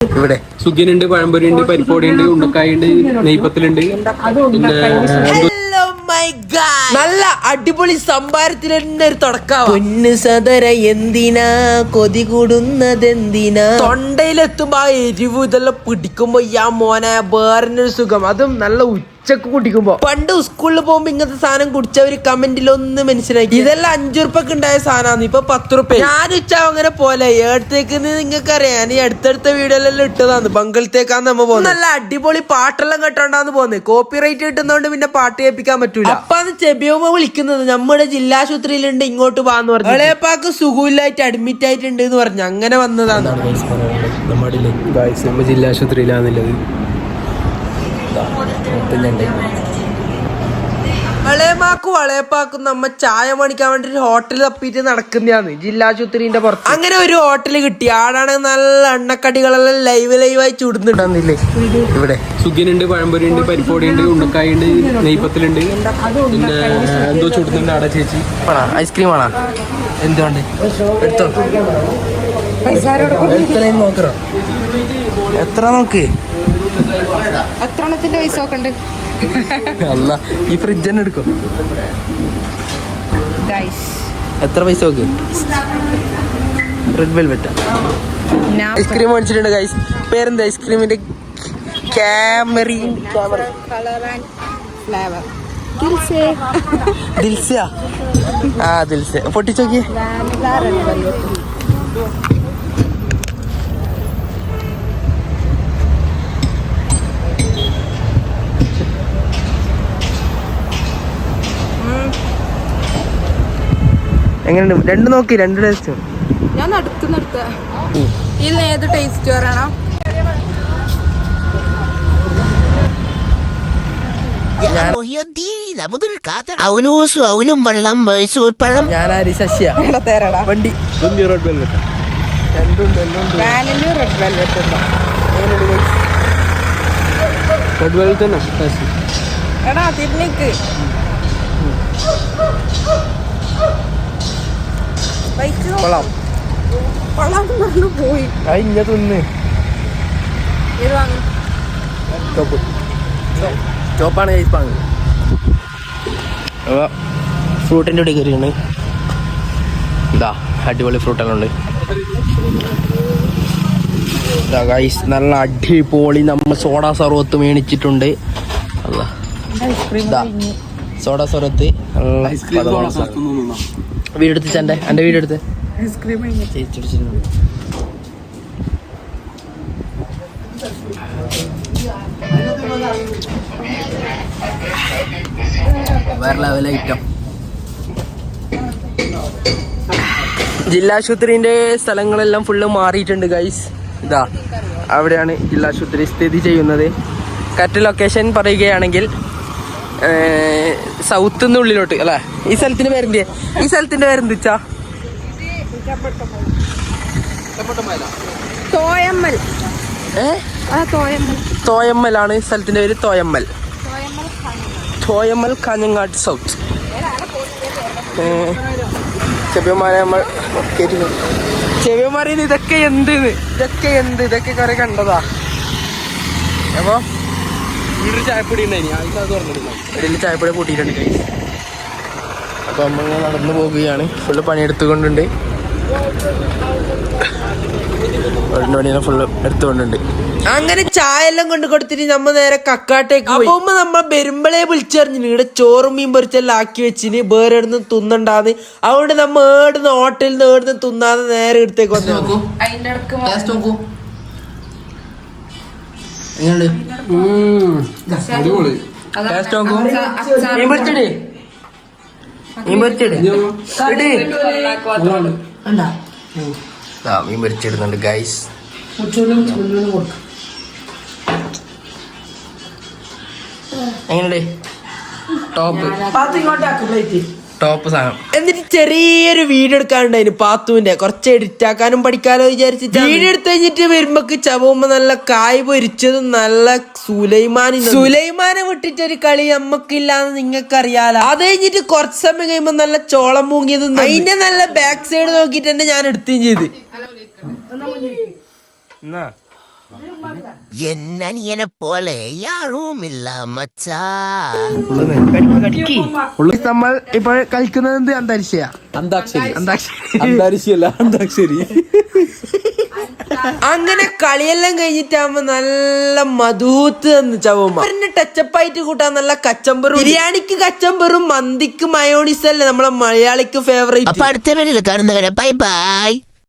ഇവിടെ. സുഖിനുണ്ട് പഴംപൊരി ഉണ്ട് പരിപ്പോടി ഉണ്ട് ഉണ്ടക്കായ ഉണ്ട് ഗാഡ്. നല്ല അടിപൊളി സംഭാരത്തിൽ തന്നെ ഒരു തുടക്കം പൊന്ന് സദര എന്തിനാ? കൊതി കൂടുന്നതെന്തിനാ? തൊണ്ടയിലെത്തുമ്പോ ആ എരിവ് ഇതെല്ലാം പിടിക്കുമ്പോ ഈ ആ മോനെ വേറെ സുഖം. അതും നല്ല ഉച്ചയ്ക്ക് കുടിക്കുമ്പോ. പണ്ട് സ്കൂളിൽ പോകുമ്പോ ഇങ്ങനത്തെ സാധനം കുടിച്ച ഒരു കമന്റിൽ ഒന്ന് മനസ്സിലാക്കി ഇതെല്ലാം അഞ്ചു റുപ്പൊക്കെ ഉണ്ടായ സാധനമാണ് ഇപ്പൊ പത്ത് റുപ്യ ഞാൻ ഉച്ച അങ്ങനെ പോലെ. ഏടത്തേക്ക് നിങ്ങൾക്ക് അറിയാം ഞാൻ ഈ അടുത്തടുത്ത വീഡിയോയിലെല്ലാം ഇട്ടതാണ്. ബംഗളത്തേക്കാന്ന് നമ്മ പോകുന്നത് നല്ല അടിപൊളി പാട്ടെല്ലാം കേട്ടോണ്ടാന്ന് പോകുന്നത് കോപ്പി റൈറ്റ് കിട്ടുന്നതുകൊണ്ട് പിന്നെ പാട്ട് കേൾപ്പിക്കാൻ പറ്റൂല. അപ്പൊ അത് ചെബിയോമ വിളിക്കുന്നത് നമ്മുടെ ജില്ലാശുപത്രിയിലുണ്ട് ഇങ്ങോട്ട് പോകാന്ന് പറഞ്ഞു. ഇളയപ്പാക്ക് സുഖമില്ലായിട്ട് അഡ്മിറ്റ് ആയിട്ടുണ്ട് എന്ന് പറഞ്ഞു. അങ്ങനെ വന്നതാണ്. നമ്മുടെ ജില്ലാ ആശുപത്രിയിലാണുള്ളത് വളയമാക്കും വളയപ്പാക്കും. നമ്മ ചായ മണിക്കാൻ വേണ്ടി ഒരു ഹോട്ടൽ തപ്പിട്ട് നടക്കുന്നതാണ്. ജില്ലാശുപത്രിന്റെ പുറത്ത്. അങ്ങനെ ഒരു ഹോട്ടൽ കിട്ടി. ആടാണ് നല്ല എണ്ണക്കടികളെല്ലാം ലൈവ് ലൈവായി ചുടുന്നുണ്ടെന്നില്ലേ ഇവിടെ. സുഖിനുണ്ട് പഴംപൊരി ഉണ്ട് പരിപ്പൊടി ഉണ്ട് ഉണ്ടക്കായ ഉണ്ട് നെയ്പത്തിലുണ്ട്. പിന്നെ എന്തോ ചുടുന്നുണ്ട് അവിടെ ചേച്ചി. ആണോ ഐസ്ക്രീം ആണോ എന്തുകൊണ്ട് എടുത്തോ. എത്ര നോക്കറോ എത്ര നോക്ക് എത്രണ്ണത്തിന്റെ പൈസ ഒക്കെ ഉണ്ട്. അല്ല ഈ ഫ്രിഡ്ജ് തന്നെ എടുക്കും? എത്ര പൈസ നോക്ക്? റെഡ് വെൽവെറ്റാ ഐസ്ക്രീം മേടിച്ചിട്ടുണ്ട് ഗൈസ് പേരെന്താ? ഐസ്ക്രീമിന്റെ ക്യാമറി കളർ ആൻഡ് ഫ്ലേവർ ദിൽസിയ? ആ ദിൽസ പൊട്ടിച്ചോക്കി എങ്ങനെയുണ്ട്? രണ്ട് നോക്കി രണ്ട് ടേസ്റ്റ് ഞാൻ നടത്തു നിർത്ത ഇതിൽ ഏത് ടേസ്റ്റ് പറയണം? അവനും വെള്ളം മൈസൂർ പഴം. ഞാനാരി? ശശിയ. തേരടാ. വണ്ടി. Red velvet red velvet red velvet തന്നെ ടേസ്റ്റ്. എടാ തിരിഞ്ഞിക്ക്. കൊള്ളാം. കൊള്ളാം പറഞ്ഞു പോയി. കഴിഞ്ഞ തിന്ന്. ചോപ്പ് ചോപ്പാണ് അപ്പോൾ ഫ്രൂട്ടിന്റെ കൂടെ കയറിയാണ് ഇതാ അടിപൊളി ഫ്രൂട്ടെല്ലാം ഉണ്ട്. ഇതാ ഗൈസ് നല്ല അടിപൊളി നമ്മൾ സോഡ സർവത്ത് മേടിച്ചിട്ടുണ്ട്. ഇതാ സോഡ സർവത്ത്. വീടെടുത്ത് എന്റെ എന്റെ വീടെടുത്ത്. ഐസ്ക്രീം ചേച്ചിടിച്ചിരുന്നു വേറെ ലെവൽ ഐറ്റം ജില്ലാശുപത്രിന്റെ സ്ഥലങ്ങളെല്ലാം ഫുള്ള് മാറിയിട്ടുണ്ട് ഗൈസ് ഇതാ അവിടെയാണ് ജില്ലാശുപത്രി സ്ഥിതി ചെയ്യുന്നത്. കറക്റ്റ് ലൊക്കേഷൻ പറയുകയാണെങ്കിൽ സൗത്ത് നിന്ന് ഉള്ളിലോട്ട് അല്ലേ? ഈ സ്ഥലത്തിന്റെ പേരെന്തിയെ? ഈ സ്ഥലത്തിന്റെ പേരെന്തിച്ചാ തോയമ്മൽ. ഏ? തോയമ്മലാണ് സ്ഥലത്തിന്റെ പേര് തോയമ്മൽ. തോയമ്മൽ കാഞ്ഞങ്ങാട് സൗത്ത്. ചെവിയന്മാരെ നമ്മൾ ചെവിയന്മാരെ ഇതൊക്കെ എന്ത് ഇതൊക്കെ എന്ത്? ഇതൊക്കെ കുറെ കണ്ടതാ. അപ്പൊ വീട്ടിൽ ചായപ്പൊടി ഉണ്ടായിരുന്നു അത് ഇടയിൽ ചായപ്പൊടി കൂട്ടിയിട്ടുണ്ട് guys. അപ്പൊ നമ്മൾ നടന്നു പോകുകയാണ് ഫുള്ള് പണിയെടുത്തുകൊണ്ടുണ്ട്. പണിയെ ഫുള്ള് എടുത്തുകൊണ്ടുണ്ട് അങ്ങനെ ചായ എല്ലാം കൊണ്ട് കൊടുത്തിട്ട് നമ്മ നേരെ കക്കാട്ടേക്ക് അപ്പൊ നമ്മൾ വരുമ്പളേ വിളിച്ചറിഞ്ഞു ഇവിടെ ചോറും മീൻ പൊരിച്ചെല്ലാം ആക്കി വെച്ചിന് വേറെ ഇടുന്ന് തിന്നണ്ടാന്ന്. അതുകൊണ്ട് നമ്മ ഏടുന്ന ഹോട്ടലിൽ നിന്ന് ഏടുന്ന് തിന്നാതെ നേരെ എടുത്തേക്ക് വന്നു. നോക്കൂ. നോക്കൂ. എങ്ങനെയുണ്ട്? ടേസ്റ്റ് നോക്കൂ. മീൻ പൊരിച്ചടി മീൻ പൊരിച്ചടി മീൻ പൊരിച്ചിടുന്നുണ്ട് ഗൈസ് എങ്ങനെയുണ്ട്? ടോപ്പ്. ടോപ്പ് സാധനം. എന്നിട്ട് ചെറിയൊരു വീഡിയോ എടുക്കാനുണ്ടായിരുന്നു പാത്തുവിന്റെ കുറച്ച് എഡിറ്റ് ആക്കാനും പഠിക്കാനോ വിചാരിച്ചിട്ട് വീഡിയോ എടുത്ത് കഴിഞ്ഞിട്ട് വരുമ്പോക്ക് ചവുമ്പോ നല്ല കായ് പൊരിച്ചതും നല്ല സുലൈമാൻ സുലൈമാനെ വിട്ടിട്ട് ഒരു കളി നമ്മക്കില്ലാന്ന് നിങ്ങൾക്ക് അറിയാലോ അത് കഴിഞ്ഞിട്ട് കുറച്ച് സമയം കഴിയുമ്പോ നല്ല ചോളം മൂങ്ങിയതും അതിന്റെ നല്ല ബാക്ക് സൈഡ് നോക്കിട്ട് തന്നെ ഞാൻ എടുത്തുകയും ചെയ്ത്. എന്നാ? എന്നനിയനെ പോലെ യാറുമില്ല മച്ചാ. നമ്മൾ ഇപ്പോൾ കളിക്കുന്നത് എന്ത്? അന്തരീക്ഷ അന്താക്ഷരി. അന്താക്ഷരി. അന്താക്ഷരി. അങ്ങനെ കളിയെല്ലാം കഴിഞ്ഞിട്ടാകുമ്പോ നല്ല മധൂത്ത് എന്ന് ചവുമ്പ പിന്നെ ടച്ചപ്പ് ആയിട്ട് കൂട്ടാൻ നല്ല കച്ചമ്പറും ബിരിയാണിക്ക് കച്ചമ്പറും മന്തിക്ക് മയോണീസ് അല്ലേ നമ്മളെ മലയാളിക്ക് ഫേവറേറ്റ് അടുത്ത കാണുന്നവരെ ബൈ ബൈ